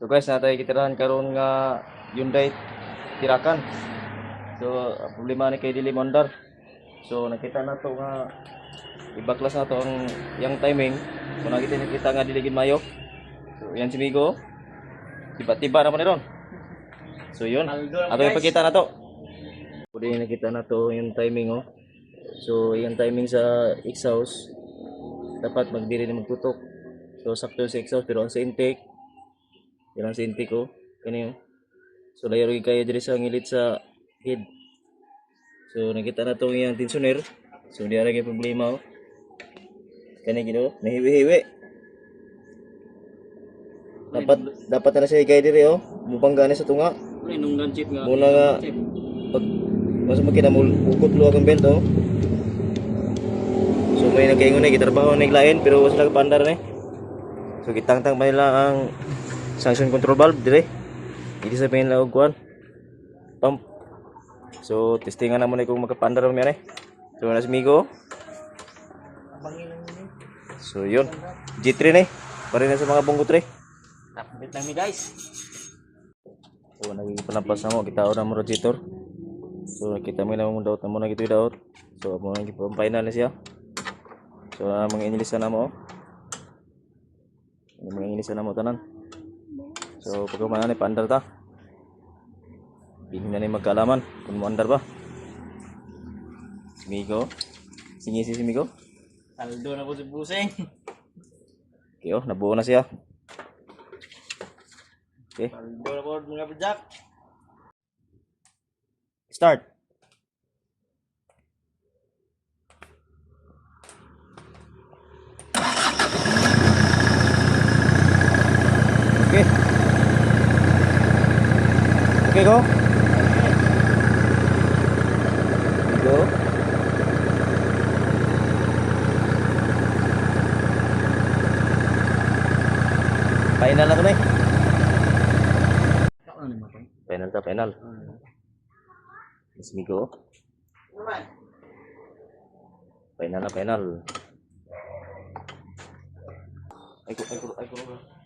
So guys, natay kitirahan karon nga Hyundai Tirakan. So problema ni kay dili mondar. So nakita na to nga ibaklas na to ang yang timing. So nakita nakita nga dili gid mayo. So yan si Migo. Tiba-tiba naman ni ron. So yun. Ato ipakita na to. Pwede nakita na to yung timing oh. So yung timing sa exhaust dapat magdiri na magtutok. So sakto sa exhaust pero ang sa intake yan ang sa intake ko. Kani. So layo kaya diri sa ngilit sa head. So nakita na to yung tensioner. So di ara kay problema oh. Kani gid oh, nahiwi-hiwi. Dapat dapat na siya kay diri oh. Mubangga na sa tunga. Nung non-chip nga? Muna nga pag mas makita mo ukot luwag ang belt oh. So may nagkaingon na gitrabaho na iglain pero wala ka pandar ni. So gitangtang pa nila ang sanction control valve dire. Hindi sa nila og kuan. Pump. So testingan na mo na kung magkapandar mo yan eh. So na si Migo. So yun. G3 na eh. Pare na sa mga bunggo 3. Tapit lang ni guys. So nagiging panampas na mo, kita na mo radiator. So kita mo lang mo daot na mo na gito daot. So mo na gito final na siya. So mga inilisan na mo. Yung mga inilisan na mo tanan. So pag kumana ni pandar ta. Hindi na ni magkalaman kung mo andar ba. Migo. Singi si Migo. Saldo na po si Puseng. Okay oh, nabuo na siya. Okay, Saldo na po mga pajak. start. Okay. Okay, go. Go. Final na to na eh. Final ta, final. Let's go. Final na, final. Ay, ko, ay, ko, ay, ko.